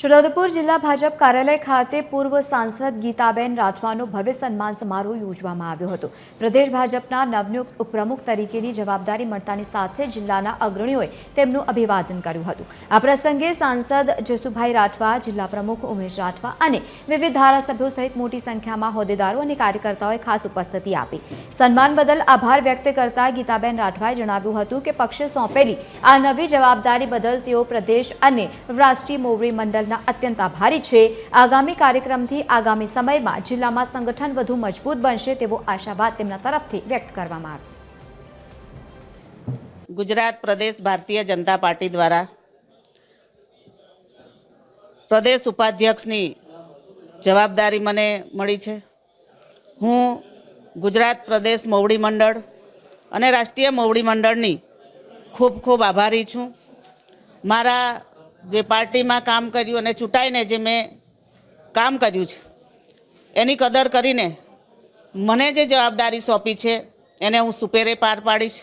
છોટાઉદેપુર જિલ્લા ભાજપ કાર્યાલય ખાતે પૂર્વ સાંસદ ગીતાબેન રાઠવાનો ભવ્ય સન્માન સમારોહ યોજવામાં આવ્યો હતો. પ્રદેશ ભાજપના નવનિયુક્ત ઉપપ્રમુખ તરીકેની જવાબદારી મળતાની સાથે જિલ્લાના અગ્રણીઓએ તેમનું અભિવાદન કર્યું હતું. આ પ્રસંગે સાંસદ જસુભાઈ રાઠવા, જિલ્લા પ્રમુખ ઉમેશ રાઠવા અને વિવિધ ધારાસભ્યો સહિત મોટી સંખ્યામાં હોદ્દેદારો અને કાર્યકર્તાઓએ ખાસ ઉપસ્થિતિ આપી. સન્માન બદલ આભાર વ્યક્ત કરતા ગીતાબેન રાઠવાએ જણાવ્યું હતું કે પક્ષે સોંપેલી આ નવી જવાબદારી બદલ તેઓ પ્રદેશ અને રાષ્ટ્રીય મોવડી મંડળના અત્યંત આભારી છે. આગામી કાર્યક્રમથી આગામી સમયમાં જિલ્લામાં સંગઠન વધુ મજબૂત બનશે તેવો આશાવાદ તેમના તરફથી વ્યક્ત કરવામાં આવ્યો. ગુજરાત પ્રદેશ ભારતીય જનતા પાર્ટી દ્વારા પ્રદેશ ઉપાધ્યક્ષની જવાબદારી મને મળી છે. હું ગુજરાત પ્રદેશ મોવડી મંડળ અને રાષ્ટ્રીય મોવડી મંડળની ખૂબ ખૂબ આભારી છું. મારા જે પાર્ટીમાં કામ કર્યું અને ચૂંટાઈને જે મેં કામ કર્યું છે, એની કદર કરીને મને જે જવાબદારી સોંપી છે, એને હું સુપેરે પાર પાડીશ.